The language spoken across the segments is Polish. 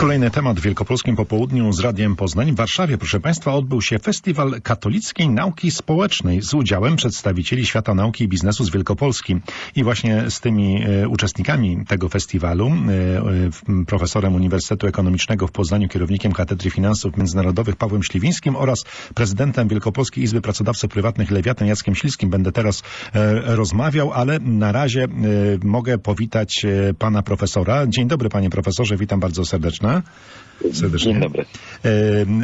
kolejny temat w Wielkopolskim Popołudniu z Radiem Poznań. W Warszawie, proszę Państwa, odbył się Festiwal Katolickiej Nauki Społecznej z udziałem przedstawicieli świata nauki i biznesu z Wielkopolski. I właśnie z tymi e, uczestnikami tego festiwalu, e, e, profesorem Uniwersytetu Ekonomicznego w Poznaniu, kierownikiem Katedry Finansów Międzynarodowych Pawłem Śliwińskim oraz prezydentem Wielkopolskiej Izby Pracodawców Prywatnych Lewiatem Jackiem Śliskim będę teraz rozmawiał, ale na razie mogę powitać pana profesora. Dzień dobry panie profesorze, witam bardzo serdecznie. Serdecznie. Dzień dobry. E,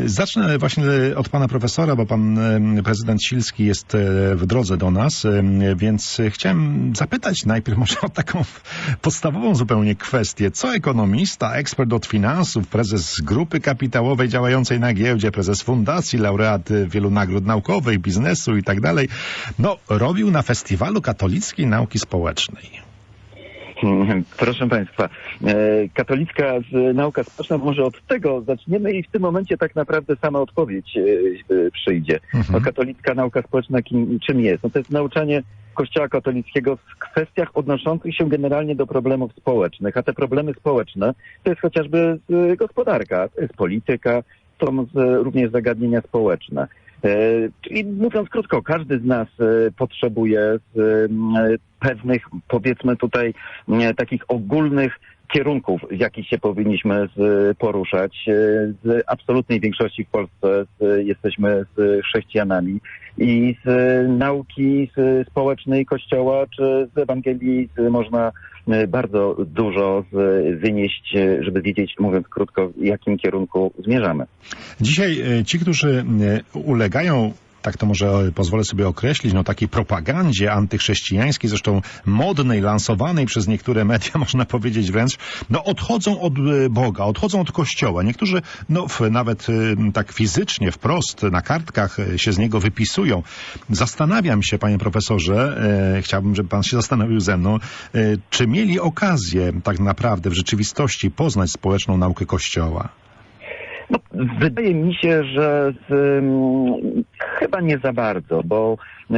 Zacznę właśnie od pana profesora, bo pan e, prezydent Silski jest e, w drodze do nas, e, więc chciałem zapytać najpierw może o taką podstawową zupełnie kwestię. Co ekonomista, ekspert od finansów, prezes grupy kapitałowej działającej na giełdzie, prezes fundacji, laureat wielu nagród naukowych, biznesu i tak dalej, no robił na festiwalu katolickiej nauki społecznej? Proszę Państwa, e, katolicka nauka społeczna, może od tego zaczniemy i w tym momencie tak naprawdę sama odpowiedź e, e, przyjdzie. Mhm. No, katolicka nauka społeczna kim, czym jest? No, to jest nauczanie Kościoła katolickiego w kwestiach odnoszących się generalnie do problemów społecznych, a te problemy społeczne to jest chociażby gospodarka, to jest polityka, to są z- również zagadnienia społeczne. E, Czyli mówiąc krótko, każdy z nas e, potrzebuje e, pewnych, powiedzmy tutaj, takich ogólnych kierunków, w jakich się powinniśmy poruszać. E, Z absolutnej większości w Polsce jesteśmy z chrześcijanami i z nauki społecznej Kościoła czy z Ewangelii można e, bardzo dużo wynieść, e, żeby wiedzieć, mówiąc krótko, w jakim kierunku zmierzamy. Dzisiaj ci, którzy ulegają tak to może e, pozwolę sobie określić, no takiej propagandzie antychrześcijańskiej, zresztą modnej, lansowanej przez niektóre media, można powiedzieć wręcz, no odchodzą od e, Boga, odchodzą od Kościoła. Niektórzy, no nawet e, tak fizycznie, wprost na kartkach się z niego wypisują. Zastanawiam się, panie profesorze, chciałbym, żeby pan się zastanowił ze mną, czy mieli okazję tak naprawdę w rzeczywistości poznać społeczną naukę Kościoła? No, wydaje mi się, że z, mm, chyba nie za bardzo, bo e,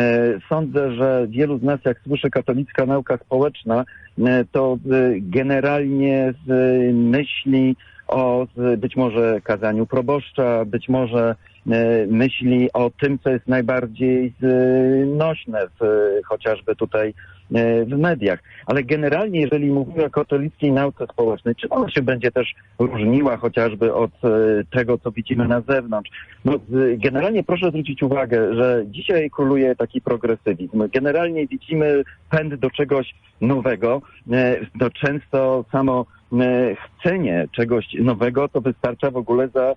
sądzę, że wielu z nas, jak słyszy katolicka nauka społeczna, e, to e, generalnie myśli o być może kazaniu proboszcza, być może myśli o tym, co jest najbardziej nośne chociażby tutaj w mediach. Ale generalnie, jeżeli mówimy o katolickiej nauce społecznej, czy ona się będzie też różniła chociażby od e, tego, co widzimy na zewnątrz? No, generalnie proszę zwrócić uwagę, że dzisiaj króluje taki progresywizm. Generalnie widzimy pęd do czegoś nowego. E, To często samo e, chcenie czegoś nowego to wystarcza w ogóle za e,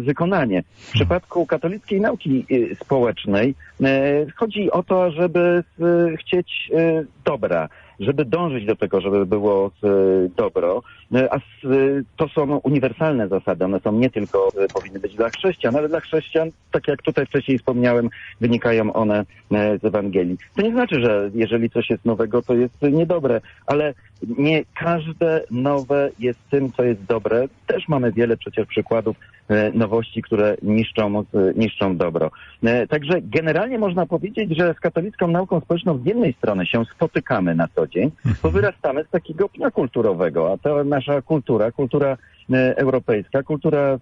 wykonanie. W przypadku katolickiej nauki e, społecznej e, chodzi o to, żeby e, chcieć e, dobra, żeby dążyć do tego, żeby było e, dobro, E, a e, to są uniwersalne zasady. One są nie tylko powinny być dla chrześcijan, ale dla chrześcijan, tak jak tutaj wcześniej wspomniałem, wynikają one z Ewangelii. To nie znaczy, że jeżeli coś jest nowego, to jest niedobre, ale nie każde nowe jest tym, co jest dobre. Też mamy wiele przecież przykładów nowości, które niszczą, e, niszczą dobro. E, Także generalnie można powiedzieć, że z katolicką nauką społeczną z jednej strony się spotykamy na co dzień, bo wyrastamy z takiego pnia kulturowego, a ta nasza kultura, kultura e, europejska, kultura e,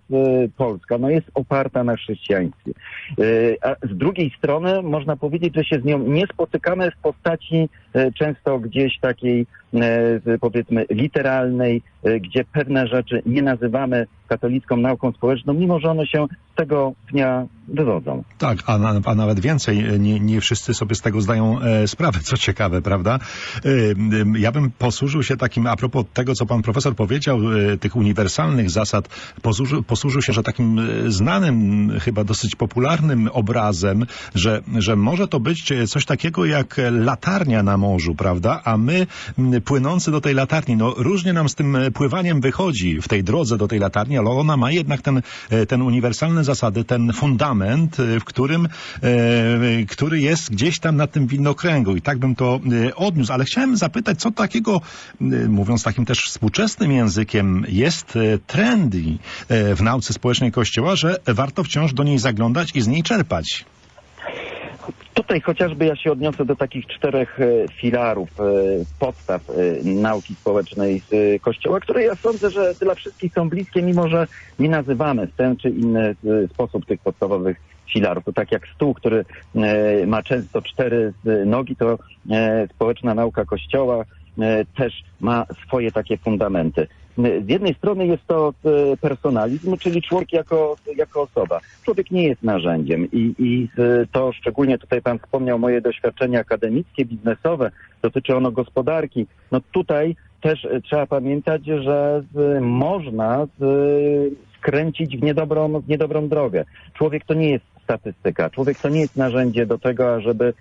polska, no jest oparta na chrześcijaństwie. E, A z drugiej strony można powiedzieć, że się z nią nie spotykamy w postaci e, często gdzieś takiej e, powiedzmy literalnej, e, gdzie pewne rzeczy nie nazywamy katolicką nauką społeczną, mimo że one się tego dnia wywodzą. Tak, a, na, a nawet więcej, nie, nie wszyscy sobie z tego zdają e, sprawę, co ciekawe, prawda? E, m, ja bym posłużył się takim, a propos tego, co pan profesor powiedział, e, tych uniwersalnych zasad, posłużył, posłużył się, że takim e, znanym, chyba dosyć popularnym obrazem, że, że może to być e, coś takiego jak e, latarnia na morzu, prawda? A my płynący do tej latarni, no różnie nam z tym e, pływaniem wychodzi w tej drodze do tej latarni, ale ona ma jednak ten, e, ten uniwersalne zasady, ten fundament, e, w którym, e, który jest gdzieś tam na tym widnokręgu i tak bym to odniósł. Ale chciałem zapytać, co takiego, mówiąc takim też współczesnym językiem, jest trendy w nauce społecznej Kościoła, że warto wciąż do niej zaglądać i z niej czerpać. Tutaj chociażby ja się odniosę do takich czterech e, filarów, e, podstaw e, nauki społecznej z Kościoła, które ja sądzę, że dla wszystkich są bliskie, mimo że nie nazywamy w ten czy inny sposób tych podstawowych filarów. To tak jak stół, który ma często cztery nogi, to społeczna nauka Kościoła też ma swoje takie fundamenty. Z jednej strony jest to e, personalizm, czyli człowiek jako, jako osoba. Człowiek nie jest narzędziem i, i e, to szczególnie tutaj Pan wspomniał moje doświadczenia akademickie, biznesowe, dotyczy ono gospodarki. No tutaj też e, trzeba pamiętać, że z, można z, skręcić w niedobrą, w niedobrą drogę. Człowiek to nie jest statystyka. Człowiek to nie jest narzędzie do tego, ażeby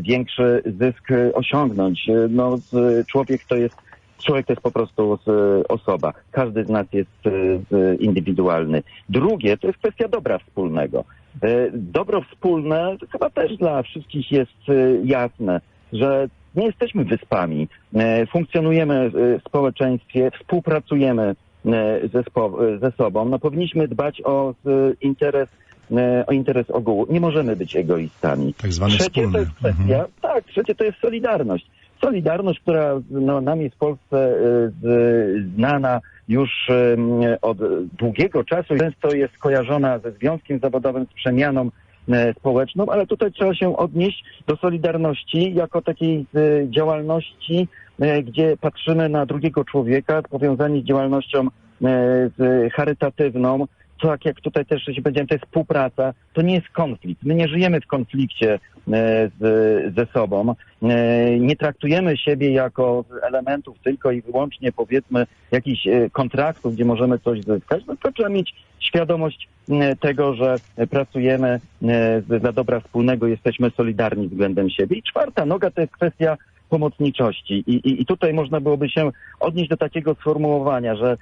większy zysk osiągnąć. No, człowiek to jest Człowiek to jest po prostu z, osoba. Każdy z nas jest e, z, indywidualny. Drugie to jest kwestia dobra wspólnego. E, Dobro wspólne chyba też dla wszystkich jest e, jasne, że nie jesteśmy wyspami. E, Funkcjonujemy e, w społeczeństwie, współpracujemy e, ze, e, sobą. No, powinniśmy dbać o interes e, o interes ogółu. Nie możemy być egoistami. Tak zwany Trzecie to jest kwestia, tak, trzecie to jest solidarność. Solidarność, która no, nam jest w Polsce z, znana już em, od długiego czasu często jest kojarzona ze związkiem zawodowym, z przemianą e, społeczną, ale tutaj trzeba się odnieść do solidarności jako takiej działalności, gdzie patrzymy na drugiego człowieka, powiązani z działalnością charytatywną, tak jak tutaj też się powiedziałem, to jest współpraca, to nie jest konflikt. My nie żyjemy w konflikcie e, z, ze sobą. E, Nie traktujemy siebie jako elementów tylko i wyłącznie powiedzmy jakichś e, kontraktów, gdzie możemy coś zyskać, no tylko trzeba mieć świadomość tego, że pracujemy dla dobra wspólnego, jesteśmy solidarni względem siebie. I czwarta noga to jest kwestia pomocniczości. I, i, I tutaj można byłoby się odnieść do takiego sformułowania, że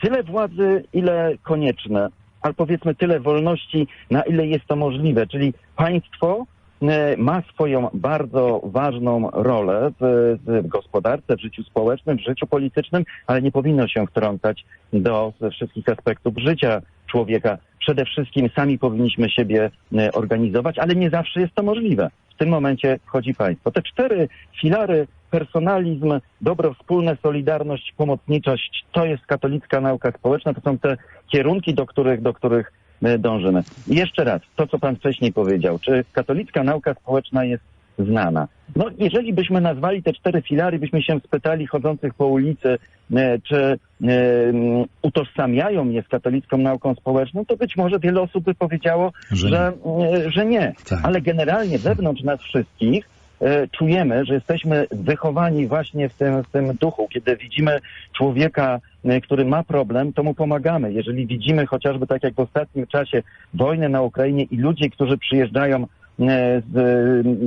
tyle władzy, ile konieczne, ale powiedzmy tyle wolności, na ile jest to możliwe. Czyli państwo e, ma swoją bardzo ważną rolę w, w gospodarce, w życiu społecznym, w życiu politycznym, ale nie powinno się wtrącać do wszystkich aspektów życia człowieka. Przede wszystkim sami powinniśmy siebie e, organizować, ale nie zawsze jest to możliwe. Tym momencie wchodzi państwo. Te cztery filary, personalizm, dobro wspólne, solidarność, pomocniczość, to jest katolicka nauka społeczna, to są te kierunki, do których, do których dążymy. I jeszcze raz, to co pan wcześniej powiedział, czy katolicka nauka społeczna jest znana? No, jeżeli byśmy nazwali te cztery filary, byśmy się spytali chodzących po ulicy, e, czy e, utożsamiają je z katolicką nauką społeczną, to być może wiele osób by powiedziało, Że że, e, że nie. Tak. Ale generalnie wewnątrz nas wszystkich czujemy, że jesteśmy wychowani właśnie w tym, w tym duchu. Kiedy widzimy człowieka, który ma problem, to mu pomagamy. Jeżeli widzimy chociażby tak jak w ostatnim czasie wojnę na Ukrainie i ludzie, którzy przyjeżdżają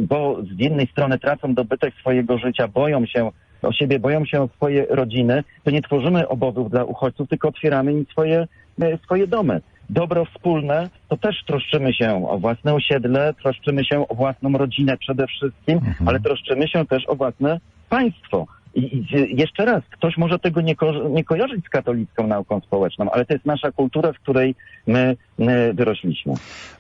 bo z jednej strony tracą dobytek swojego życia, boją się o siebie, boją się o swoje rodziny, to nie tworzymy obozów dla uchodźców, tylko otwieramy im swoje, e, swoje domy. Dobro wspólne, to też troszczymy się o własne osiedle, troszczymy się o własną rodzinę przede wszystkim, Mhm. ale troszczymy się też o własne państwo. I, i jeszcze raz, ktoś może tego nie, ko- nie kojarzyć z katolicką nauką społeczną, ale to jest nasza kultura, w której my, my wyrośliśmy.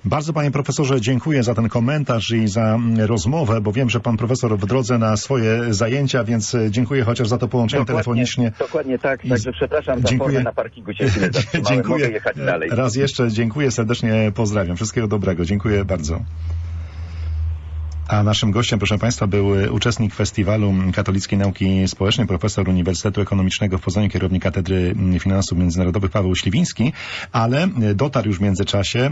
Bardzo panie profesorze dziękuję za ten komentarz i za mm, rozmowę, bo wiem, że pan profesor w drodze na swoje zajęcia, więc e, dziękuję chociaż za to połączenie telefonicznie. Dokładnie tak, także przepraszam za dziękuję. formę na parkingu się chwilę zatrzymałem. Mogę jechać dalej. Raz jeszcze dziękuję serdecznie, pozdrawiam. Wszystkiego dobrego. Dziękuję bardzo. A naszym gościem, proszę Państwa, był uczestnik festiwalu katolickiej nauki społecznej, profesor Uniwersytetu Ekonomicznego w Poznaniu, kierownik Katedry Finansów Międzynarodowych Paweł Śliwiński, ale dotarł już w międzyczasie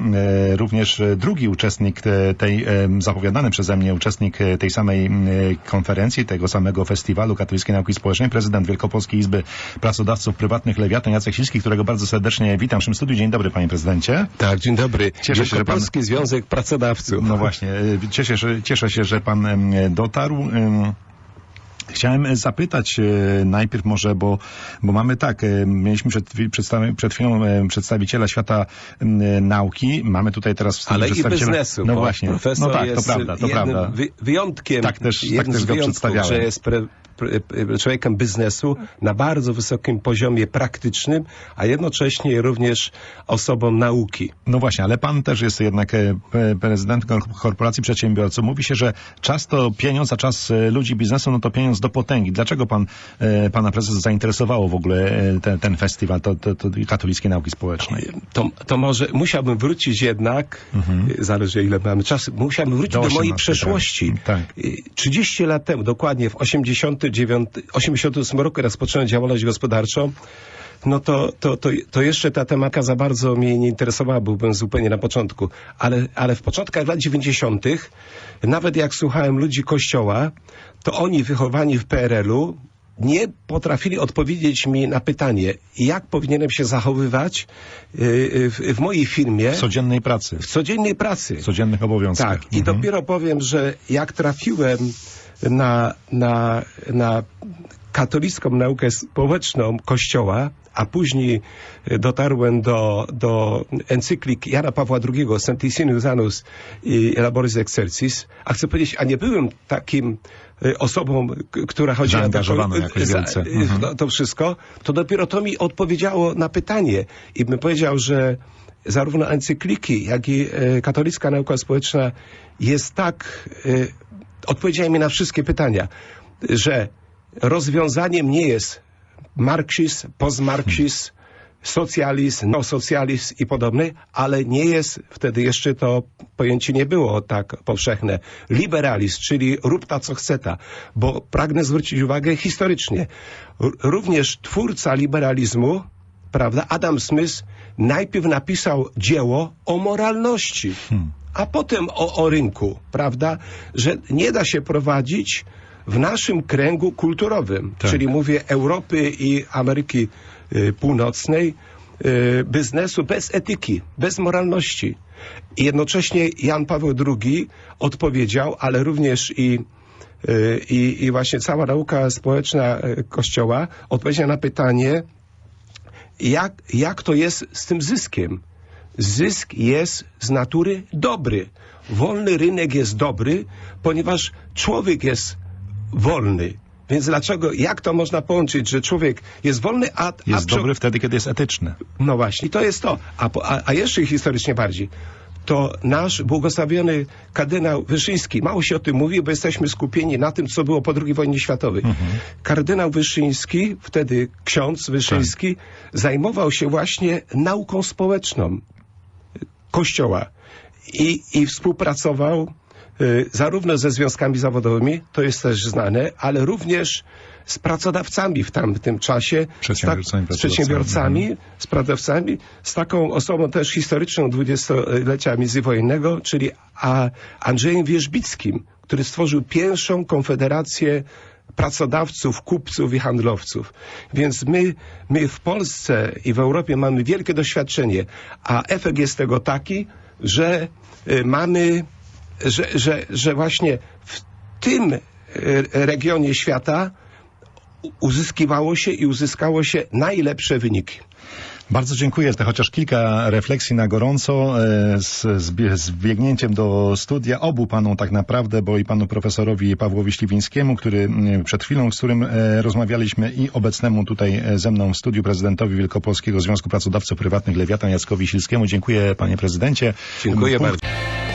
również drugi uczestnik te- tej, zapowiadany przeze mnie uczestnik tej samej konferencji, tego samego festiwalu katolickiej nauki społecznej, prezydent Wielkopolskiej Izby Pracodawców Prywatnych Lewiatan Jacek Silski, którego bardzo serdecznie witam w naszym studiu. Dzień dobry, panie prezydencie. Tak, dzień dobry. Cieszę się, że pan- Związek Pracodawców. No właśnie, y, cieszę się, cieszę się, że pan dotarł. Chciałem e, zapytać e, najpierw może, bo, bo mamy tak, e, mieliśmy przed, przed chwilą przedstawiciela świata nauki, mamy tutaj teraz w Ale i biznesu. No właśnie, Profesor no tak, jest to prawda, to prawda. Wy, wyjątkiem, Tak też- tak też go przedstawiałem. że jest pre, pre, człowiekiem biznesu na bardzo wysokim poziomie praktycznym, a jednocześnie również osobą nauki. No właśnie, ale pan też jest jednak p- prezydentem kor- korporacji przedsiębiorców. Mówi się, że czas to pieniądz, a czas ludzi biznesu no to pieniądz do potęgi. Dlaczego pan, e, pana prezes zainteresowało w ogóle e, ten, ten festiwal to, to, to katolickiej nauki społecznej? To, to może musiałbym wrócić jednak, y, zależy ile mamy czasu, musiałbym wrócić Mhm. Do do, mojej 18, przeszłości. tak. Y, 30 lat temu, dokładnie w 89, 88 roku rozpocząłem działalność gospodarczą. No to, to, to, to jeszcze ta tematyka za bardzo mnie nie interesowała, byłbym zupełnie na początku. Ale, ale w początkach lat 90., nawet jak słuchałem ludzi kościoła, to oni wychowani w PRL-u nie potrafili odpowiedzieć mi na pytanie, jak powinienem się zachowywać y, y, w, w mojej firmie W codziennej pracy, w codziennej pracy. w codziennych obowiązkach. Tak, i dopiero powiem, że jak trafiłem na, na, na katolicką naukę społeczną Kościoła, a później e, dotarłem do, do encyklik Jana Pawła II, Sanctissimus Annus i Laboris Exercis, a chcę powiedzieć, a nie byłem takim e, osobą, która jakoś wielce. e, Mhm. no, to wszystko, to dopiero to mi odpowiedziało na pytanie i bym powiedział, że zarówno encykliki, jak i katolicka nauka społeczna jest tak, odpowiedziała mi na wszystkie pytania, że rozwiązaniem nie jest marksizm, postmarksizm, socjalizm, neosocjalizm i podobny, ale nie jest, wtedy jeszcze to pojęcie nie było tak powszechne, liberalizm, czyli rób ta co chce ta, bo pragnę zwrócić uwagę historycznie. Również twórca liberalizmu, prawda, Adam Smith najpierw napisał dzieło o moralności, a potem o, o rynku, prawda, że nie da się prowadzić w naszym kręgu kulturowym, Tak. czyli mówię Europy i Ameryki y, Północnej, y, biznesu bez etyki, bez moralności. I jednocześnie Jan Paweł II odpowiedział, ale również i y, i, i właśnie cała nauka społeczna Kościoła odpowiedziała na pytanie, jak, jak to jest z tym zyskiem. Zysk jest z natury dobry. Wolny rynek jest dobry, ponieważ człowiek jest wolny. Więc dlaczego, jak to można połączyć, że człowiek jest wolny, a... Jest a przy- dobry wtedy, kiedy jest etyczny. no właśnie, to jest to. A, a, a jeszcze historycznie bardziej. To nasz błogosławiony kardynał Wyszyński, mało się o tym mówi, bo jesteśmy skupieni na tym, co było po II wojnie światowej. Kardynał Wyszyński, wtedy ksiądz Wyszyński, zajmował się właśnie nauką społeczną Kościoła i, i współpracował zarówno ze związkami zawodowymi, to jest też znane, ale również z pracodawcami w tamtym czasie, Przedsiębiorcami, z, tak, z przedsiębiorcami, z pracodawcami, z taką osobą też historyczną dwudziestolecia międzywojennego, czyli Andrzejem Wierzbickim, który stworzył pierwszą konfederację pracodawców, kupców i handlowców. Więc my, my w Polsce i w Europie mamy wielkie doświadczenie, a efekt jest tego taki, że y, mamy, że, że, że właśnie w tym y, regionie świata uzyskiwało się i uzyskało się najlepsze wyniki. Bardzo dziękuję. To chociaż kilka refleksji na gorąco e, z, z, bie- z biegnięciem do studia obu panom tak naprawdę, bo i panu profesorowi Pawłowi Śliwińskiemu, który mm, przed chwilą, z którym e, rozmawialiśmy i obecnemu tutaj e, ze mną w studiu prezydentowi Wielkopolskiego Związku Pracodawców Prywatnych Lewiatan Jackowi Silskiemu. Dziękuję panie prezydencie. Dziękuję Punkt bardzo.